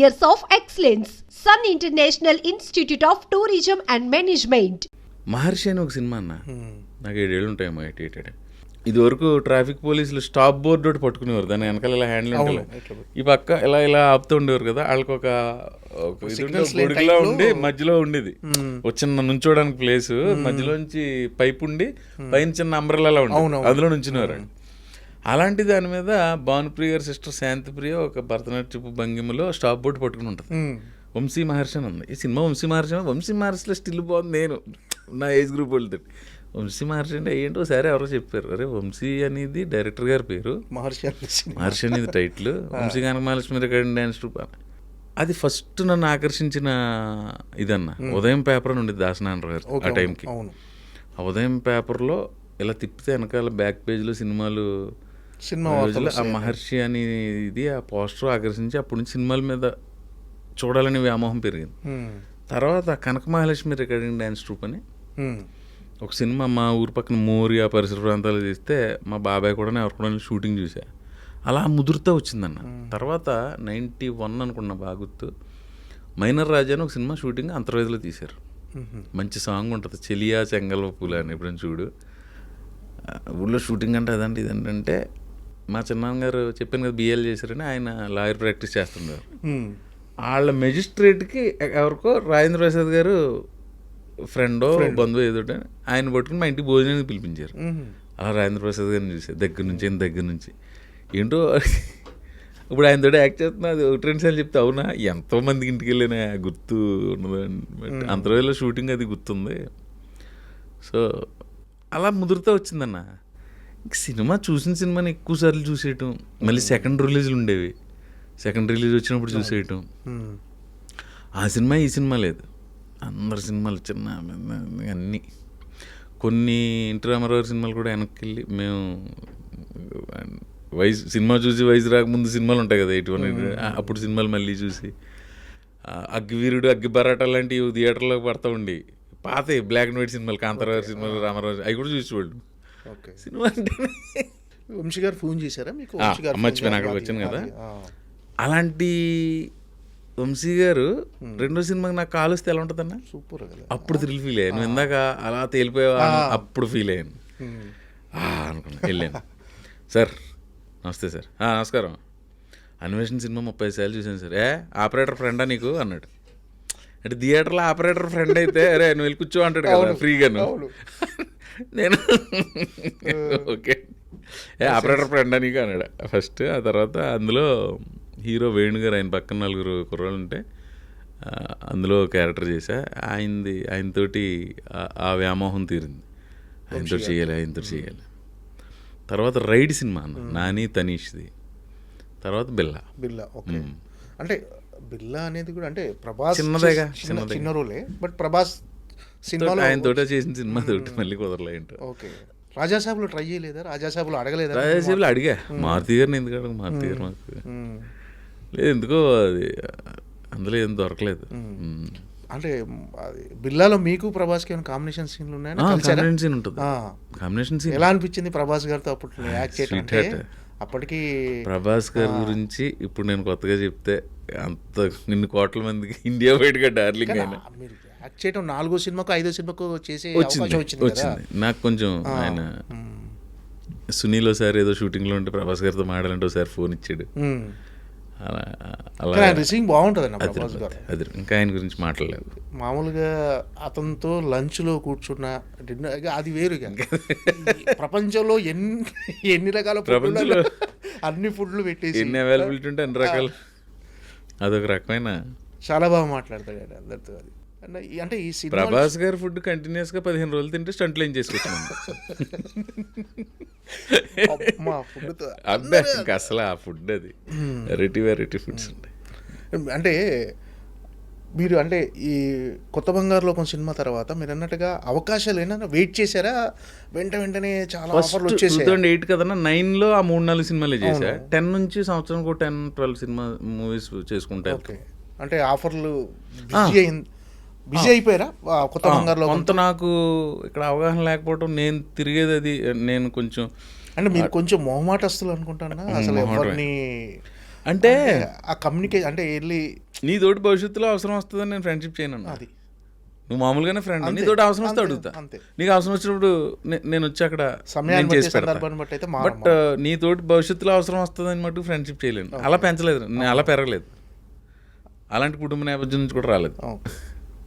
years of excellence. Sun International Institute of Tourism and Management. మహర్షి అని ఒక cinema అన్న నాకు ఏడేళ్ళు ఉంటాయేమో ఎయిట్ ఎయిట్ ఎయిట్. ఇది వరకు ట్రాఫిక్ పోలీసులు స్టాప్ బోర్డు ఒకటి పట్టుకునేవారు దాని వెనకాల ఇలా హ్యాండిల్ ఇట్లా. ఈ పక్క ఇలా ఇలా ఆపుతూ ఉండేవారు కదా వాళ్ళకి ఒక ఉండే గొడుగులా మధ్యలో ఉండేది ఒక చిన్న నుంచోడానికి ప్లేస్ మధ్యలోంచి పైప్ ఉండి పైన చిన్న అంబ్రెల్లా ఉండి అవునవును. అందులో నుంచునేవారు అలాంటి దాని మీద భానుప్రియ గారి సిస్టర్ శాంతిప్రియ ఒక భరతనాట్యపు భంగిమలో స్టాప్ బోర్డు పట్టుకుని ఉంటుంది. వంశీ మహర్షి అని ఉంది. ఈ సినిమా వంశీ మహర్షి వంశీ మహర్షిలో స్టిల్ బాగుంది నేను. నా ఏజ్ గ్రూప్ వెళ్తాడు వంశీ మహర్షి అంటే ఏంటో సరే ఎవరో చెప్పారు. అరే వంశీ అనేది డైరెక్టర్ గారి పేరు. మహర్షి. మహర్షి అనేది title. Vamshi Kanaka Mahalakshmi recording dance troupe. అది ఫస్ట్ నన్ను ఆకర్షించిన ఇదన్న. ఉదయం పేపర్ అని ఉండేది దాసనారాయణ గారు ఆ టైంకి. ఆ ఉదయం పేపర్లో ఇలా తిప్పితే వెనకాల బ్యాక్ పేజ్లో సినిమాలు సినిమా రోజుల్లో ఆ. మహర్షి అని ఇది ఆ పోస్టర్ ఆకర్షించి అప్పటి నుంచి సినిమాల మీద చూడాలని వ్యామోహం పెరిగింది. తర్వాత Kanaka Mahalakshmi recording dance troupe అని. ఒక సినిమా మా ఊరు పక్కన మోరి ఆ పరిసర ప్రాంతాలు తీస్తే మా బాబాయ్ కూడా ఎవరు కూడా షూటింగ్ చూసా అలా ముదురుతా వచ్చిందన్న తర్వాత నైంటీ వన్ అనుకున్న బాగా గుర్తు మైనర్ రాజా అని ఒక సినిమా షూటింగ్ అంతర్వేదిలో తీశారు. మంచి సాంగ్ ఉంటుంది చెలియా చెంగల్వ పూల అని ఎప్పుడైనా చూడు ఊళ్ళో షూటింగ్ అంటే అదంటే ఇదంటే మా చిన్నాన్నగారు చెప్పాను కదా బిఎల్ చేశారని ఆయన లాయర్ ప్రాక్టీస్ చేస్తున్నారు. వాళ్ళ మెజిస్ట్రేట్కి ఎవరికో రాజేంద్ర ప్రసాద్ గారు ఫ్రెండో బంధువు ఏదో ఆయన పట్టుకుని మా ఇంటికి భోజనానికి పిలిపించారు. అలా రాజేంద్ర ప్రసాద్ గారిని చూసే దగ్గర నుంచి ఆయన దగ్గర నుంచి. ఏంటో ఇప్పుడు ఆయన తోటి యాక్ట్ చేస్తున్నా అది ఒకటి రెండు సార్లు చెప్తే అవునా? ఎంతో మందికి ఇంటికి వెళ్ళినా గుర్తు ఉన్నది బట్ అంతర్వేలో షూటింగ్ అది గుర్తుంది. సో అలా ముదురుతూ వచ్చిందన్న. సినిమా చూసిన సినిమాని ఎక్కువ సార్లు చూసేయటం. మళ్ళీ సెకండ్ రిలీజ్లు ఉండేవి. సెకండ్ రిలీజ్ వచ్చినప్పుడు చూసేయటం. మ్మ్. ఆ సినిమా ఈ సినిమా లేదు. అందరి సినిమాలు చిన్న అన్నీ. కొన్ని ఎన్టీ రామారావు సినిమాలు కూడా వెనక్కి వెళ్ళి మేము వయసు సినిమా చూసి వయసు రాకముందు సినిమాలు ఉంటాయి కదా ఎటువంటి అప్పుడు సినిమాలు మళ్ళీ చూసి. అగ్గివీరుడు అగ్గి బరాట లాంటివి థియేటర్లో పడతా ఉండి పాత బ్లాక్ అండ్ వైట్ సినిమాలు కాంతారావు సినిమాలు రామారావు అవి కూడా చూసేవాళ్ళు. సినిమా అంటే వంశీ గారు ఫోన్ చేశారా? మీకు వంశీ గారు మర్చిపోయాను? అక్కడికి వచ్చాను కదా. అలాంటి వంశీ గారు రెండో సినిమాకి నాకు కాల్ వస్తే ఎలా ఉంటుందన్న? సూపర్ కదా. అప్పుడు థ్రిల్ ఫీల్ అయ్యాను నువ్వు ఇందాక అలా తేలిపోయావా అని అప్పుడు ఫీల్ అయ్యాను మ్మ్. ఆ, అనుకున్నా. వెళ్ళాను. సార్ నమస్తే సార్. "ఆ, నమస్కారం. అన్వేషణ సినిమా ముప్పై సార్లు చూశాను సార్. ఏ ఆపరేటర్ ఫ్రెండా నీకు? అన్నాడు. అంటే థియేటర్లో ఆపరేటర్ ఫ్రెండ్ అయితే అరే నువ్వు వెళ్ళి కూర్చో అంటాడు కదా అవును, ఫ్రీగాను. అవును. నేను. ఓకే. ఏ ఆపరేటర్ ఫ్రెండా నీకు అన్నాడు ఫస్ట్ ఆ తర్వాత అందులో హీరో వేణు గారు ఆయన పక్కన నలుగురు కుర్రాళ్ళు ఉంటే అందులో క్యారెక్టర్ చేశా. ఆయనది ఆయనతోటి ఆ- వ్యామోహం తీరింది. ఆయనతో చేయాలి. ఆయనతో చేయాలి. తర్వాత రైడ్ సినిమా అన్న నాని తనీష్ది. తర్వాత బిల్లా. బిల్లా ఓకే. అంటే బిల్లా అనేది కూడా అంటే ప్రభాస్ చిన్నదేగా, చిన్న- చిన్నదే. చిన్న రోలే బట్ ప్రభాస్ సినిమాలో ఆయన తోట చేసిన సినిమా తోటి మళ్ళీ కుదరలే ఏంటో ఓకే. రాజాసాబులో ట్రై చేయలేదా? రాజాసాబులో అడగలేదా రాజేసేపులు అడిగా. మారుతి గారిని ఎందుకు అడగ? మారుతి గారు మాకు. లేదు ఎందుకో అది అందులో ఏం దొరకలేదు. అంటే అది బిల్లాలో మీకు ప్రభాస్కి ఏమైనా కాంబినేషన్ సీన్లు ఉన్నాయని కాంబినేషన్ సీన్ ఉంటుంది. Combination scene. ఎలా అనిపించింది ప్రభాస్ గారితో అప్పట్లో యాక్ట్ చేయడం. అప్పటికి ప్రభాస్ గారి గురించి ఇప్పుడు నేను కొత్తగా చెప్తే అంత ఇన్ని కోట్ల మందికి ఇండియా వైడ్గా డార్లింగ్ అయినా యాక్ట్ చేయడం నాలుగో సినిమాకు ఐదో సినిమాకు చేసే అవకాశం వచ్చింది నాకు కొంచెం ఆయన. సునీల్ ఒకసారి ఏదో షూటింగ్లో ఉంటే ప్రభాస్ గారితో మాట్లాడంటే ఒకసారి ఫోన్ ఇచ్చాడు. అలా రిసీవింగ్ బాగుంటుంది అన్న ప్రభాస్ గారు. ఇంకా ఆయన గురించి మాట్లాడలేదు. మామూలుగా అతనితో లంచ్లో కూర్చున్న డిన్నర్ అది వేరు ప్రపంచంలో ఎన్ని ఎన్ని రకాల ప్రపంచంలో అన్ని ఫుడ్లు పెట్టేసి. ఎన్ని అవైలబిలిటీ ఉంటే అన్ని రకాలు. అదొక రకమైన చాలా బాగా మాట్లాడతాడు అందరితో అది. అంటే ఈ- సినిమా ప్రభాస్ గారి ఫుడ్ కంటిన్యూస్గా పదిహేను రోజులు తింటే స్టంట్లు ఏం ఫుడ్తో అబ్బే ఇంకా అసలు ఆ ఫుడ్ అది. వెరైటీ వెరైటీ ఫుడ్స్ ఉంటాయి. అంటే మీరు అంటే ఈ కొత్త బంగారు లోకం సినిమా తర్వాత మీరు అన్నట్టుగా అవకాశాలు ఏమైనా వెయిట్ చేశారా? వెంట వెంటనే చాలా ఆఫర్లు వచ్చేసాయి? ఎయిట్ కదన్నా నైన్లో ఆ మూడు నాలుగు సినిమాలే చేశా. టెన్ నుంచి సంవత్సరం టెన్ ట్వెల్వ్ సినిమా మూవీస్ చేసుకుంటా ఓకే. అంటే ఆఫర్లు బిజీ అయిపోయారా? కొత్త బంగారు లోకం కొంత నాకు ఇక్కడ అవగాహన లేకపోవడం నేను తిరిగేది అది నేను కొంచెం అంటే మీరు కొంచెం మొహమాటస్తులు అనుకుంటానా? అసలు. ఎవరిని అంటే ఆ కమ్యూనికేషన్ అంటే వెళ్ళి నీ తోటి భవిష్యత్తులో అవసరం వస్తుందని నేను ఫ్రెండ్షిప్ చేయను. అది. నువ్వు మామూలుగానే ఫ్రెండ్ నీ తోటి అవసరం వస్తే అడుగుతా. నీకు అవసరం వచ్చినప్పుడు నేను వచ్చి అక్కడ బట్టి, చేసి బట్ నీ తోటి భవిష్యత్తులో అవసరం వస్తుందని మటు ఫ్రెండ్షిప్ చేయలేను. అలా పెంచలేదు. నేను అలా పెరగలేదు. అలాంటి కుటుంబ నేపథ్యం నుంచి కూడా రాలేదు.